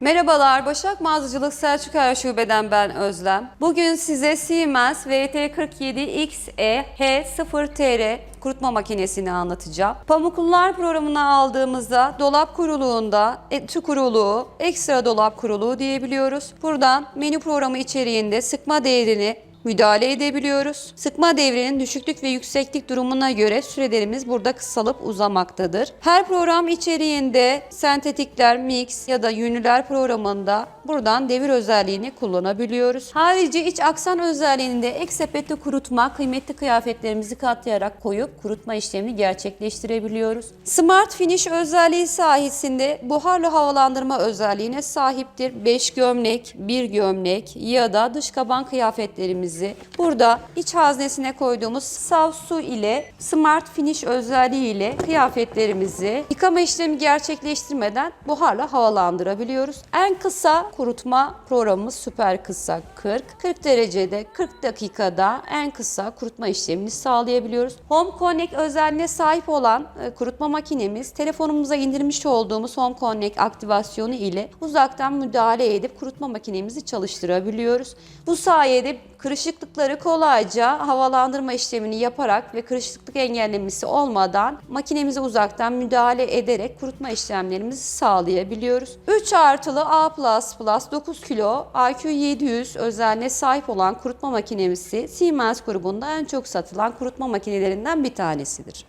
Merhabalar, Başak Mağazacılık Selçuk Er Şube'den ben Özlem. Bugün size Siemens VT47XE H0TR kurutma makinesini anlatacağım. Pamuklular programına aldığımızda dolap kuruluğunda etü kuruluğu, ekstra dolap kuruluğu diyebiliyoruz. Buradan menü programı içeriğinde sıkma değerini müdahale edebiliyoruz. Sıkma devrinin düşüklük ve yükseklik durumuna göre sürelerimiz burada kısalıp uzamaktadır. Her program içeriğinde sentetikler, mix ya da yünlüler programında buradan devir özelliğini kullanabiliyoruz. Harici iç aksan özelliğinde ek sepette kurutma, kıymetli kıyafetlerimizi katlayarak koyup kurutma işlemini gerçekleştirebiliyoruz. Smart Finish özelliği sayesinde buharlı havalandırma özelliğine sahiptir. 5 gömlek, 1 gömlek ya da dış kaban kıyafetlerimizi burada iç haznesine koyduğumuz sav su ile Smart Finish özelliği ile kıyafetlerimizi yıkama işlemi gerçekleştirmeden buharla havalandırabiliyoruz. En kısa kurutma programımız süper kısa 40. 40 derecede 40 dakikada en kısa kurutma işlemini sağlayabiliyoruz. Home Connect özelliğine sahip olan e, kurutma makinemiz telefonumuza indirmiş olduğumuz Home Connect aktivasyonu ile uzaktan müdahale edip kurutma makinemizi çalıştırabiliyoruz. Bu sayede kırışıklıkları kolayca havalandırma işlemini yaparak ve kırışıklık engellemesi olmadan makinemize uzaktan müdahale ederek kurutma işlemlerimizi sağlayabiliyoruz. 3 artılı A++ 9 kilo IQ 700 özelliğine sahip olan kurutma makinemizi Siemens grubunda en çok satılan kurutma makinelerinden bir tanesidir.